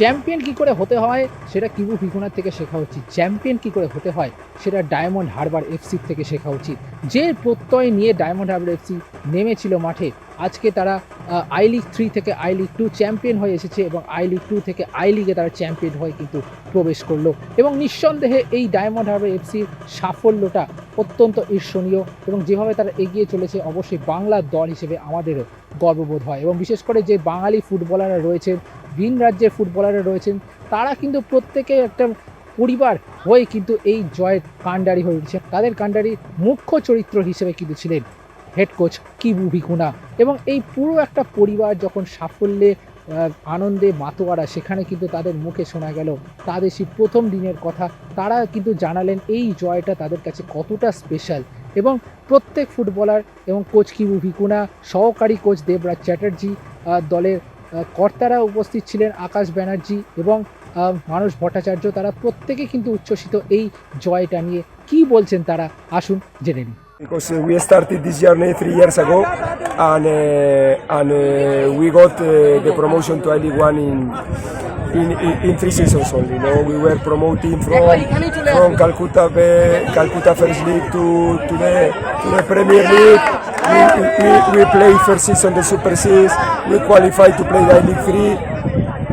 Champion কি করে হতে হয়, সেটা কিবু ভিকুনার থেকে শেখা উচিত। চ্যাম্পিয়ন কি করে হতে হয়, সেটা ডায়মন্ড হারবার এফসি থেকে শেখা উচিত। যে প্রত্যয় নিয়ে ডায়মন্ড হারবার এফসি নেমেছিল মাঠে, আজকে তারা আই লিগ থ্রি থেকে আই লিগ টু চ্যাম্পিয়ন হয়ে এসেছে এবং আই লিগ টু থেকে আই লিগে তারা চ্যাম্পিয়ন হয়ে কিন্তু প্রবেশ করল। এবং নিঃসন্দেহে এই ডায়মন্ড হারবার এফসির সাফল্যটা অত্যন্ত ঈর্ষণীয় এবং যেভাবে তারা এগিয়ে চলেছে, অবশ্যই বাংলার দল হিসেবে আমাদেরও গর্ববোধ হয়। এবং বিশেষ করে যে বাঙালি ফুটবলাররা রয়েছেন ভিন রাজ্যের ফুটবলাররা রয়েছেন, তারা কিন্তু প্রত্যেকে একটা পরিবার হয়ে কিন্তু এই জয়ের কাণ্ডারি হয়ে উঠছে তাদের কাণ্ডারি মুখ্য চরিত্র হিসেবে কিন্তু ছিলেন হেড কোচ কিবু ভিকুনা এবং এই পুরো একটা পরিবার যখন সাফল্যে আনন্দে মাতোয়ারা, সেখানে কিন্তু তাদের মুখে শোনা গেল তাদের সেই প্রথম দিনের কথা। তারা কিন্তু জানালেন এই জয়টা তাদের কাছে কতটা স্পেশাল এবং প্রত্যেক ফুটবলার এবং কোচ কিবু ভিকুনা, সহকারী কোচ দেবরাজ চ্যাটার্জি দলের কর্তারা উপস্থিত ছিলেন আকাশ ব্যানার্জি এবং মানুষ ভট্টাচার্য তারা প্রত্যেকে কিন্তু উচ্ছ্বসিত এই জয়টা নিয়ে কি বলছেন তারা আসুন জেনে নিন because uh, we started this journey three years ago and uh, and uh, we got uh, the promotion to I League One in, in in in three seasons only. You know, we were promoting from from Calcutta Calcutta First League to to the to the Premier League. We, we, we played first season the Super Six. We qualified to play the League Three.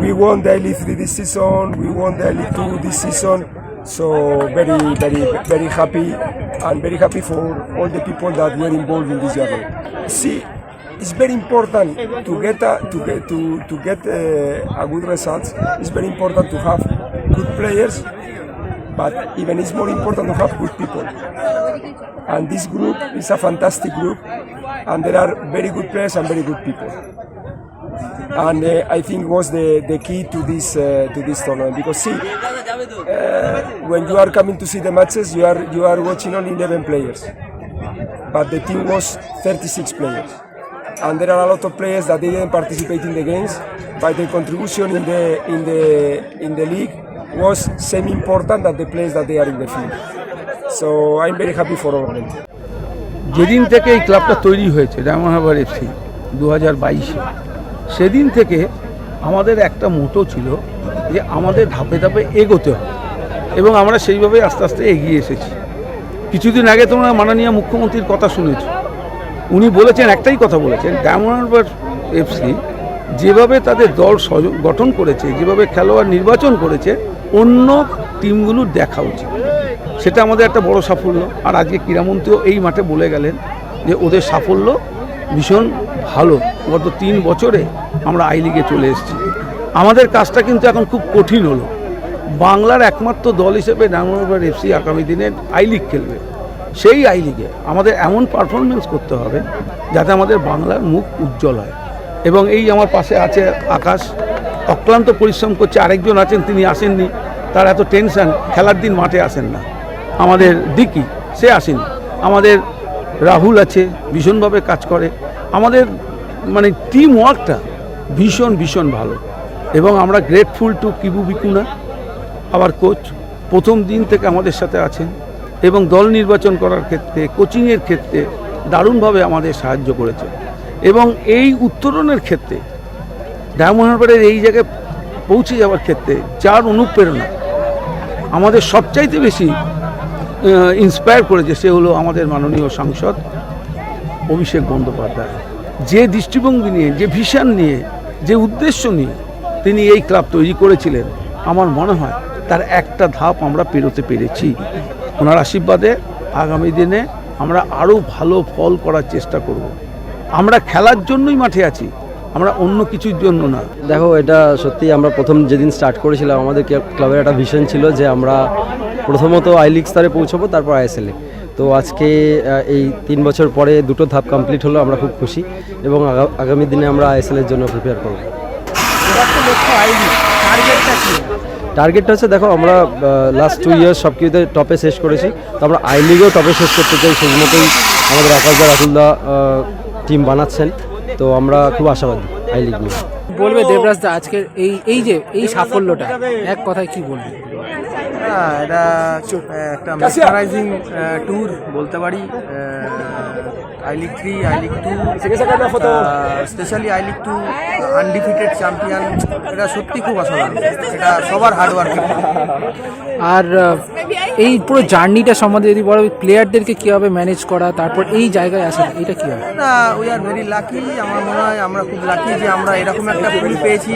We won the League Three this season. We won the League Two this season. So very, very, very happy and very happy for all the people that were involved in this journey. See, it's very important to get a, to get to to get uh, a good results. It's very important to have good players, but even it's more important to have good people. And this group is a fantastic group, and there are very good players and very good people and uh, I think was the, the key to this uh, to this tournament because see uh, when you are coming to see the matches you are you are watching only 11 players but the team was 36 players and there are a lot of players that didn't participate in the games but their contribution in the in the in the league was same important than the players that they are in the field so I'm very happy for all of them যেদিন থেকে এই ক্লাবটা তৈরি হয়েছে Harbour FC দু হাজার বাইশে সেদিন থেকে আমাদের একটা মোটো ছিল যে আমাদের ধাপে ধাপে এগোতে হবে এবং আমরা সেইভাবে আস্তে আস্তে এগিয়ে এসেছি কিছুদিন আগে তোমরা মাননীয় মুখ্যমন্ত্রীর কথা শুনেছ উনি বলেছেন, একটাই কথা বলেছেন ডায়মন্ড এফসি যেভাবে তাদের দল গঠন করেছে, যেভাবে খেলোয়াড় নির্বাচন করেছে, অন্য টিমগুলোর দেখা উচিত। সেটা আমাদের একটা বড় সাফল্য। আর আজকে ক্রীড়ামন্ত্রীও এই মাঠে বলে গেলেন যে, ওদের সাফল্য ভীষণ ভালো। গত তিন বছরে আমরা আই লিগে চলে এসেছি। আমাদের কাজটা কিন্তু এখন খুব কঠিন হলো। বাংলার একমাত্র দল হিসেবে ডায়মন্ড এফসি আগামী দিনে আই লিগ খেলবে। সেই আই লিগে আমাদের এমন পারফরমেন্স করতে হবে যাতে আমাদের বাংলার মুখ উজ্জ্বল হয়। এবং এই আমার পাশে আছে আকাশ, অক্লান্ত পরিশ্রম করছে, আরেকজন আছেন, তিনি আসেননি। তার এত টেনশন খেলার দিন মাঠে আসেন না। আমাদের দিকি, সে আসেনি। আমাদের রাহুল আছে, ভীষণভাবে কাজ করে। আমাদের মানে টিম ওয়ার্কটা ভীষণ ভীষণ ভালো। এবং আমরা গ্রেটফুল টু কিবু বিকুনা আবার কোচ প্রথম দিন থেকে আমাদের সাথে আছেন। এবং দল নির্বাচন করার ক্ষেত্রে, কোচিংয়ের ক্ষেত্রে দারুণভাবে আমাদের সাহায্য করেছে। এবং এই উত্তরণের ক্ষেত্রে, ডায়মন্ড হারবারের এই জায়গায় পৌঁছে যাওয়ার ক্ষেত্রে যার অনুপ্রেরণা। আমাদের সবচাইতে বেশি ইন্সপায়ার করেছে সে হলো আমাদের মাননীয় সাংসদ অভিষেক বন্দ্যোপাধ্যায়। যে দৃষ্টিভঙ্গি নিয়ে, যে ভিশন নিয়ে, যে উদ্দেশ্য নিয়ে তিনি এই ক্লাব তৈরি করেছিলেন, আমার মনে হয় তার একটা ধাপ আমরা পেরোতে পেরেছি। ওনার আশীর্বাদে আগামী দিনে আমরা আরও ভালো ফল করার চেষ্টা করব। আমরা খেলার জন্যই মাঠে আছি আমরা অন্য কিছুর জন্য না। দেখো এটা সত্যি আমরা প্রথম যেদিন স্টার্ট করেছিলাম আমাদের ক্লাব- ক্লাবের একটা ভিশন ছিল যে আমরা প্রথমত আই লিগ স্তরে পৌঁছবো তারপর আইএসএলে তো আজকে এই তিন বছর পরে দুটো ধাপ কমপ্লিট হলো আমরা খুব খুশি এবং আগামী দিনে আমরা আইএসএল এর জন্য প্রিপেয়ার করব। টার্গেটটা হচ্ছে দেখো আমরা লাস্ট টু ইয়ার্স সব কিছুতে টপে শেষ করেছি। তো আমরা আই লিগেও টপে শেষ করতে চাই সেই মতোই আমাদের আকাশদা রাতুলদা টিম বানাচ্ছেন। তো আমরা খুব আশাবাদী আই লিগ নিয়ে। বলবে দেবরাজ দা আজকের এই এই যে এই সাফল্যটা এক কথায় কি বলবে? হ্যাঁ এটা একটা মেসমারাইজিং ট্যুর বলতে পারি। I league three I league two. Specially I league two undefeated champion এটা সত্যি খুব অসাধারণ। এটা সবার হার্ডওয়ার্ক আর এই পুরো জার্নিটা সম্বন্ধে যদি বড় প্লেয়ারদেরকে কীভাবে ম্যানেজ করা তারপর এই জায়গায় আসা এটা কী হয়? না উই আর ভেরি লাকি আমার মনে হয় আমরা খুব লাকি যে আমরা এরকম একটা পুল পেয়েছি।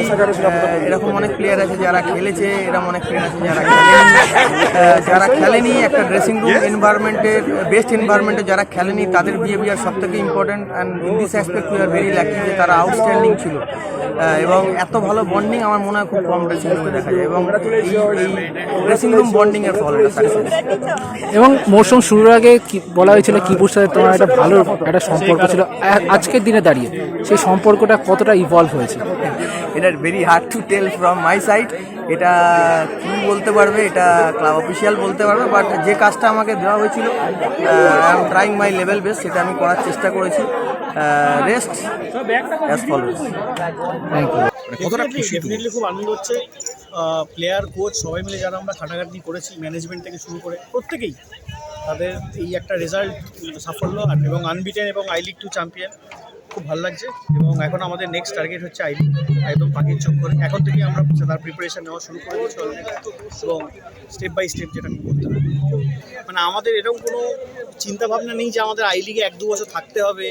এরকম অনেক প্লেয়ার আছে যারা খেলেছে এরকম অনেক প্লেয়ার আছে যারা খেলেনি। যারা খেলেনি একটা ড্রেসিং রুম এনভায়রনমেন্টের বেস্ট এনভায়রনমেন্টে যারা খেলেনি তাদের বিহেভিয়ার সব থেকে important and in this aspect we are very lucky যে তারা আউটস্ট্যান্ডিং ছিল। এবং এত ভালো বন্ডিং আমার মনে হয় খুব কম ড্রেসিং রুমে দেখা যায়। এবং এই ড্রেসিং রুম বন্ডিং এর ফল এবং মৌসুম শুরুর আগে কি বলা হয়েছিল কিপুর সাথে তোমার একটা ভালো একটা সম্পর্ক ছিল। আজকের দিনে দাঁড়িয়ে সেই সম্পর্কটা কতটা ইভলভ হয়েছে? এটা very hard to tell from my side এটা কি বলতে পারবে এটা ক্লাব অফিসিয়াল বলতে পারবে বাট যে কাজটা আমাকে দেওয়া হয়েছিল I am trying my level best সেটা আমি করার চেষ্টা করেছি। Rest as follows thank you definitely খুব আনন্দ হচ্ছে। প্লেয়ার কোচ সবাই মিলে যারা আমরা খাটাখাটনি করেছি ম্যানেজমেন্ট থেকে শুরু করে প্রত্যেকেই তাদের এই একটা রেজাল্ট সাফল্য আর- এবং আনবিটেন এবং আই লিগ টু চ্যাম্পিয়ন খুব ভালো লাগছে এবং এখন আমাদের নেক্সট টার্গেট হচ্ছে আই লিগ একদম পাখির চোখ করে এখন থেকে আমরা তার প্রিপারেশন নেওয়া শুরু করে দিচ্ছি এবং স্টেপ বাই স্টেপ যেটা আমি করতে হবে। মানে আমাদের এরকম কোনো চিন্তা ভাবনা নেই যে আমাদের আই লিগে এক দু বছর থাকতে হবে।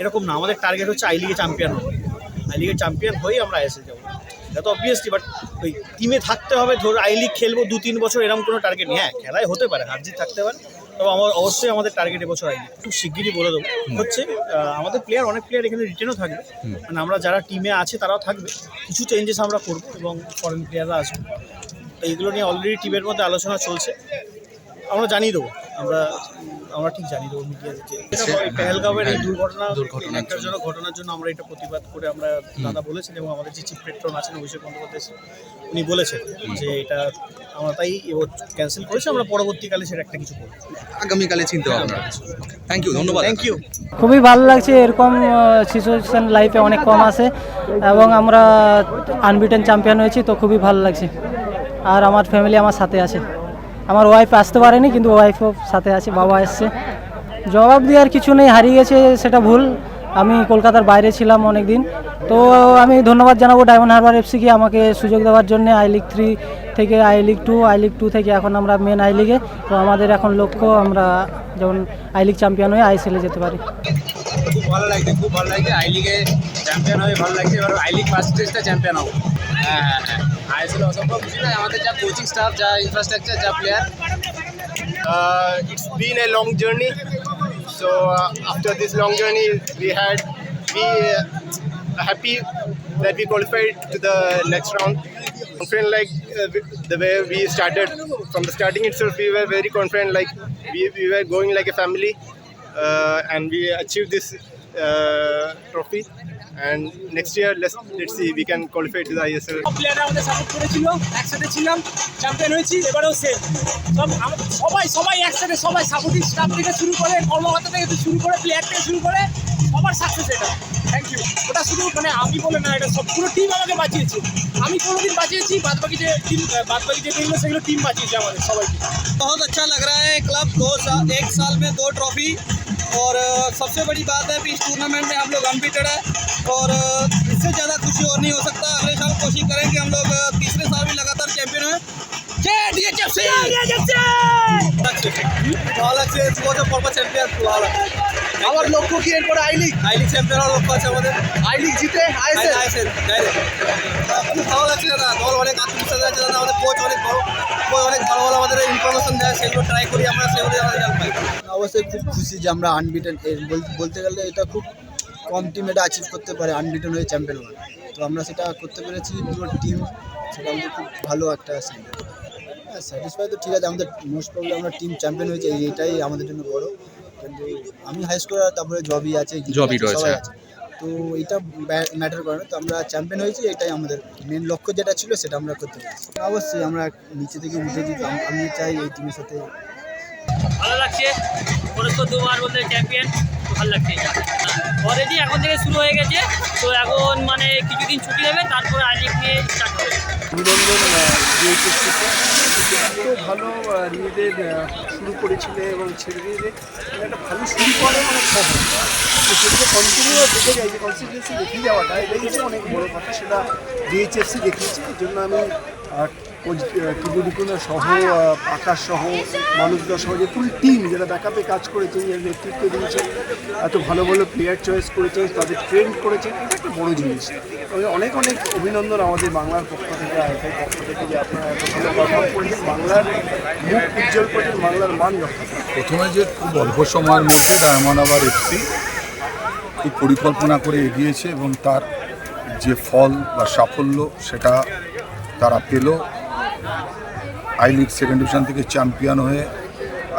এরকম না, আমাদের টার্গেট হচ্ছে আই লিগে চ্যাম্পিয়ন হবে আই লিগের চ্যাম্পিয়ন হয়েই আমরা এসে যাব। এটা তো অবভিয়াসলি বাট ওই টিমে থাকতে হবে, ধর আই লিগ খেলব দু তিন বছর, এরকম কোনো টার্গেট নেই। হ্যাঁ খেলায় হতে পারে, হারজিত থাকতে পারে। তবে আমার অবশ্যই আমাদের টার্গেট এবছর আই লিগ খুব শিগগিরই বলে দেবো। হচ্ছে আমাদের প্লেয়ার অনেক প্লেয়ার এখানে রিটেনও থাকবে। মানে আমরা যারা টিমে আছে তারাও থাকবে। কিছু চেঞ্জেস আমরা করব এবং ফরেন প্লেয়াররা আসবে। এইগুলো নিয়ে অলরেডি টিমের মধ্যে আলোচনা চলছে। আমরা জানিয়ে দেবো। আমরা আমরা ঠিক জানি দেবো মিডিয়াতে যে পেহেলগাঁওয়ের এই দুর্ঘটনা একটার জন্য। ঘটনার জন্য আমরা এটা প্রতিবাদ করে আমরা দাদা বলেছেন এবং আমাদের যে চিফ পেট্রন আছেন অভিষেক বন্দ্যোপাধ্যায় উনি বলেছেন যে এটা আমরা তাই ক্যান্সেল করেছি আমরা পরবর্তীকালে সেটা একটা কিছু করব। আগামীকালে চিন্তা ভাবনা থ্যাংক ইউ ধন্যবাদ। থ্যাংক ইউ খুবই ভালো লাগছে এরকম সিচুয়েশন লাইফে অনেক কম আছে এবং আমরা আনবিটেন চ্যাম্পিয়ন হয়েছি তো খুবই ভালো লাগছে। আর আমার ফ্যামিলি আমার সাথে আছে। আমার ওয়াইফ আসতে পারেনি, কিন্তু ওয়াইফও সাথে আছে, বাবা এসছে। জবাব দেওয়ার কিছু নেই, হারিয়ে গেছে সেটা ভুল। আমি কলকাতার বাইরে ছিলাম অনেক দিন তো আমি ধন্যবাদ জানাব ডায়মন্ড হারবার এফসিকে আমাকে সুযোগ দেওয়ার জন্য আই লিগ থ্রি থেকে I league two I league two থেকে এখন আমরা মেন আই লিগে তো আমাদের এখন লক্ষ্য আমরা যেমন আই লিগ চ্যাম্পিয়ন হয়ে আইসিএলে যেতে পারি। খুব ভালো লাগছে, খুব ভালো লাগছে। আই লিগে চ্যাম্পিয়ন হয়ে ভালো লাগছে, এবার আই লিগ ফার্স্ট স্টেজটা চ্যাম্পিয়ন হ্যাঁ হ্যাঁ হ্যাঁ। আইএসএল অসম্ভব কিছু নয় আমাদের যা কোচিং স্টাফ যা ইনফ্রাস্ট্রাকচার যা player Uh, it's been a long journey. So uh, after this long journey, we had we uh, happy that we qualified to the next round. Confident like uh, the way we started from the starting itself, we were very confident. Like we, we were going like a family, uh, and we achieved this trophy and next year let's let's see we can qualify to the ISL প্লেয়াররা আমাদের support করেছিল একসাথে ছিলাম champion হয়েছি এবারেও সে সব সবাই সবাই একসাথে সবাই সাপোর্টিং স্টাফ থেকে শুরু করে কর্মকর্তা থেকে শুরু করে প্লেয়ার থেকে শুরু করে সবার সাকসেস এটা। থ্যাংক ইউ ওটা শুধু মানে আমি বলে না এটা সব পুরো টিম আমাকে বাঁচিয়েছে। আমি কোনোদিন বাঁচিয়েছি বাদ বাকি যে টিম বাদ বাকি যে টিমগুলো সেগুলো টিম বাঁচিয়েছে আমাদের সবাইকে। বহুত আচ্ছা লাগ রা হ্যাঁ ক্লাব দো সাল এক সাল মে দো ট্রফি और सबसे बड़ी बात है कि इस टूर्नामेंट में हम लोग अनबीटेड है और इससे ज़्यादा खुशी और नहीं हो सकता। अगले साल कोशिश करें कि हम लोग तीसरे साल भी लगातार चैंपियन हैं। चैंपियन আমার লক্ষ্য কি? এরপরে I league? I league champion হওয়ার লক্ষ্য আছে আমাদের। আই লিগ জিতে আইএসএল আইএসএল খুব ভালো লাগছে দাদা দল অনেক আত্মবিশ্বাস আছে দাদা আমাদের কোচ অনেক বড় কোচ অনেক ভালো ভালো আমাদের ইনফরমেশন দেয় সেগুলো ট্রাই করি আমরা সেগুলো আমরা রেজাল্ট পাই অবশ্যই খুব খুশি যে আমরা আনবিটেন বলতে গেলে এটা খুব কম টিম এটা অ্যাচিভ করতে পারে আনবিটেন হয়ে চ্যাম্পিয়ন হওয়া তো আমরা সেটা করতে পেরেছি পুরো টিম সেটা আমাদের খুব ভালো একটা হ্যাঁ স্যাটিসফাই তো ঠিক আছে আমাদের মোস্ট প্রবলেম আমরা টিম চ্যাম্পিয়ন হয়েছে এইটাই আমাদের জন্য বড়। আমি হাই স্কোর তারপরে জবই আছে জবই রয়েছে। তো এটা ম্যাটার করে না। তো আমরা চ্যাম্পিয়ন হয়েছি এটাই আমাদের মেন লক্ষ্য যেটা ছিল সেটা আমরা করতে পেরেছি। অবশ্যই আমরা নিচে থেকে উঠেছি তো আম- চাই এই টিমের সাথে। ভালো লাগছে। পরস্পর দুবার বলতে চ্যাম্পিয়ন ভালো লাগছে। অলরেডি এখন থেকে শুরু হয়ে গেছে। তো এখন মানে কিছুদিন ছুটি দেবে তারপরে নিয়ে স্টার্ট ডিএইচএসসিকে এত ভালো নিজেদের শুরু করেছিলে এবং ছেড়ে দিয়ে মানে একটা ভালো শুরু করে অনেক সহজ তো সেটাকে কন্টিনিউ দেখে যাই যে কনসিস্টেন্সি দেখিয়ে যাওয়াটা এটাই হচ্ছে অনেক বড় কথা, সেটা ডিএইচএফসি দেখিয়েছে। এর জন্য আমি টিবুডিকুনা সহ আকাশ সহ মানুষদা সহ যে ফুল টিম যারা ব্যাকআপে কাজ করেছে যারা নেতৃত্ব দিয়েছে, এত ভালো ভালো প্লেয়ার চয়েস করেছে, তাদের ট্রেন্ড করেছে, এটা একটা বড় জিনিস তবে অনেক অনেক অভিনন্দন আমাদের বাংলার পক্ষ থেকে আইএফএর পক্ষ থেকে যে আপনারা এত ভালো পারফর্ম করেছেন, বাংলার মুখ উজ্জ্বল করেছেন, বাংলার মান রক্ষা। প্রথমে যে খুব অল্প সময়ের মধ্যে ডায়মন্ড আবার এফসি খুব পরিকল্পনা করে এগিয়েছে এবং তার যে ফল বা সাফল্য, সেটা তারা পেল আই লিগ সেকেন্ড ডিভিশন থেকে চ্যাম্পিয়ন হয়ে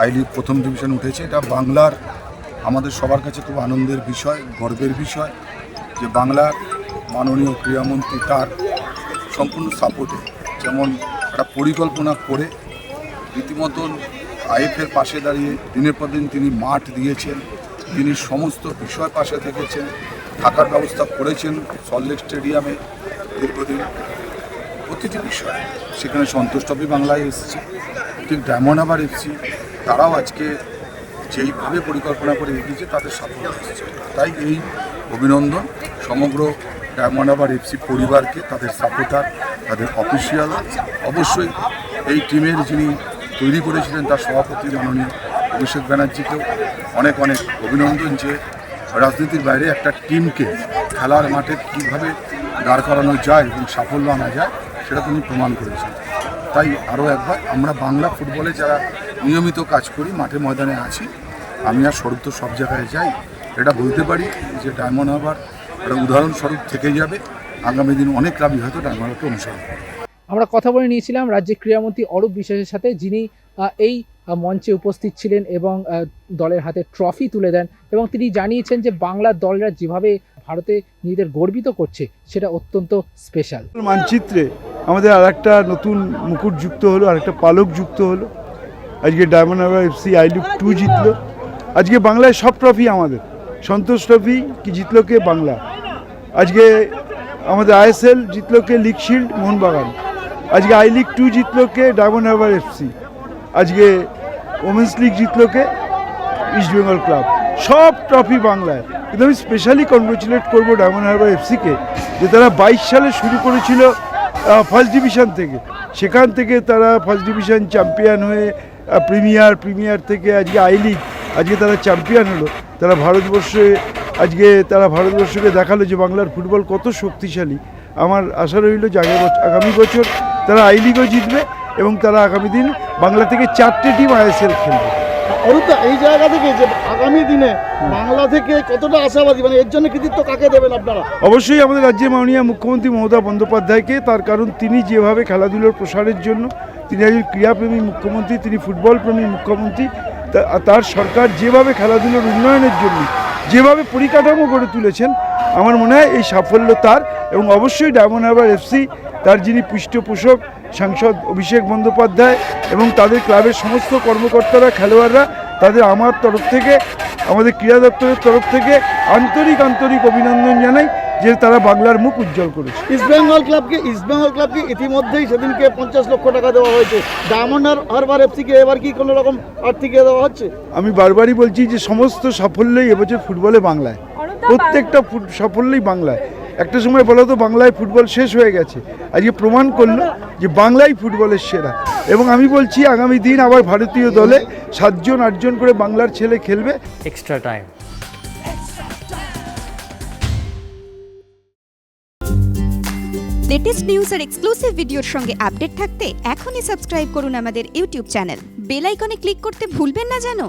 আই লিগ প্রথম ডিভিশন উঠেছে। এটা বাংলার, আমাদের সবার কাছে খুব আনন্দের বিষয়, গর্বের বিষয় যে বাংলার মাননীয় ক্রীড়ামন্ত্রী তার সম্পূর্ণ সাপোর্টে যেমন একটা পরিকল্পনা করে রীতিমতন আইএফের পাশে দাঁড়িয়ে দিনের পর দিন তিনি মাঠ দিয়েছেন, তিনি সমস্ত বিষয় পাশে থেকেছেন, থাকার ব্যবস্থা করেছেন সল্টলেক স্টেডিয়ামে। দীর্ঘদিন প্রতিটি বিষয়। সেখানে সন্তোষ ট্রফি বাংলায় এসেছে। ঠিক ডায়মন্ড আবার এসেছি তারাও আজকে যেইভাবে পরিকল্পনা করে এগিয়েছে, তাদের সাফল্য এসেছে। তাই এই অভিনন্দন সমগ্র ডায়মন্ড আবার এফসি পরিবারকে, তাদের সাপোর্টার, তাদের অফিসিয়াল। অবশ্যই এই টিমের যিনি তৈরি করেছিলেন তার সভাপতি মাননীয় অভিষেক ব্যানার্জিকেও অনেক অনেক অভিনন্দন যে রাজনীতির বাইরে একটা টিমকে খেলার মাঠে কীভাবে দাঁড় করানো যায় এবং সাফল্য আনা যায় সেটা তিনি প্রমাণ করেছেন। তাই আরও একবার আমরা বাংলা ফুটবলে যারা নিয়মিত কাজ করি মাঠে ময়দানে আছি আমি আর স্বরূপ তো সব জায়গায় যাই এটা বলতে পারি যে ডায়মন্ড হারবার একটা উদাহরণস্বরূপ থেকে যাবে। আগামী দিন অনেক ক্লাবই হয়তো ডায়মন্ড হারবারকে অনুসরণ করবে। আমরা কথা বলে নিয়েছিলাম রাজ্যের ক্রীড়ামন্ত্রী অরূপ বিশ্বাসের সাথে যিনি আহ, এই মঞ্চে উপস্থিত ছিলেন এবং দলের হাতে ট্রফি তুলে দেন এবং তিনি জানিয়েছেন যে বাংলার দলরা যেভাবে ভারতে নিজেদের গর্বিত করছে সেটা অত্যন্ত স্পেশাল মানচিত্রে আমাদের আর একটা নতুন মুকুট যুক্ত হলো আর একটা পালক যুক্ত হলো। আজকে Diamond Harbour FC I league two জিতলো। আজকে বাংলায় সব ট্রফি আমাদের। সন্তোষ ট্রফি কি জিতলো কে? বাংলা। আজকে আমাদের আইএসএল জিতলো কে? League shield Mohun Bagan. আজকে আই লিগ টু জিতলো কে? ডায়মন্ড হারবার এফসি আজকে ওমেন্স লিগ জিতলো কে? ইস্ট বেঙ্গল ক্লাব সব ট্রফি বাংলায়। কিন্তু আমি স্পেশালি কনগ্রেচুলেট করব ডায়মন্ড হারবার এফসিকে যে তারা বাইশ সালে শুরু করেছিল ফার্স্ট ডিভিশন থেকে। সেখান থেকে তারা ফার্স্ট ডিভিশন চ্যাম্পিয়ন হয়ে প্রিমিয়ার প্রিমিয়ার থেকে আজকে আই লিগ আজকে তারা চ্যাম্পিয়ন হলো। তারা ভারতবর্ষে, আজকে তারা ভারতবর্ষকে দেখাল যে বাংলার ফুটবল কত শক্তিশালী। আমার আশা রইল যে আগামী বছর তারা আই লিগও জিতবে এবং তারা আগামী দিন বাংলা থেকে চারটে টিম আইএসএল খেলবে। অরূপদা এই জায়গা থেকে যে আগামী দিনে বাংলা থেকে কতটা আশাবাদী? মানে এর জন্য কৃতিত্ব কাকে দেবেন আপনারা? অবশ্যই আমাদের রাজ্যের মাননীয় মুখ্যমন্ত্রী মমতা বন্দ্যোপাধ্যায়কে তার কারণ তিনি যেভাবে খেলাধুলোর প্রসারের জন্য, তিনি একজন ক্রীড়াপ্রেমী মুখ্যমন্ত্রী, তিনি ফুটবল প্রেমী মুখ্যমন্ত্রী তার সরকার যেভাবে খেলাধুলোর উন্নয়নের জন্য, যেভাবে পরিকাঠামো গড়ে তুলেছেন, আমার মনে হয় এই সাফল্য তার, এবং অবশ্যই ডায়মন্ড হারবার এফসি তার যিনি পৃষ্ঠপোষক সাংসদ অভিষেক বন্দ্যোপাধ্যায় এবং তাদের ক্লাবের সমস্ত কর্মকর্তারা খেলোয়াড়রা তাদের আমার তরফ থেকে আমাদের ক্রীড়া দপ্তরের তরফ থেকে আন্তরিক আন্তরিক অভিনন্দন জানাই যে তারা বাংলার মুখ উজ্জ্বল করেছে। ইস্ট বেঙ্গল ক্লাবকে ইস্ট বেঙ্গল ক্লাবকে ইতিমধ্যেই সেদিনকে পঞ্চাশ লক্ষ টাকা দেওয়া হয়েছে। ডায়মন্ড হারবার এফসিকে এবার কি কোনো রকম আর্থিক ইয়ে দেওয়া হচ্ছে? আমি বারবারই বলছি যে সমস্ত সাফল্যই এবছর ফুটবলে বাংলায়। প্রত্যেকটা ফুট- সাফল্যই বাংলায়। একটা সময় বলা তো বাংলায় ফুটবল শেষ হয়ে গেছে। আজকে প্রমাণ করল যে বাংলাই ফুটবলের সেরা। এবং আমি বলছি আগামী দিন আবার ভারতীয় দলে সাতজন আটজন করে বাংলার ছেলে খেলবে। এক্সট্রা টাইম লেটেস্ট নিউজ আর এক্সক্লুসিভ ভিডিওর সঙ্গে আপডেট থাকতে এখনই সাবস্ক্রাইব করুন আমাদের ইউটিউব চ্যানেল বেল আইকনে ক্লিক করতে ভুলবেন না জানো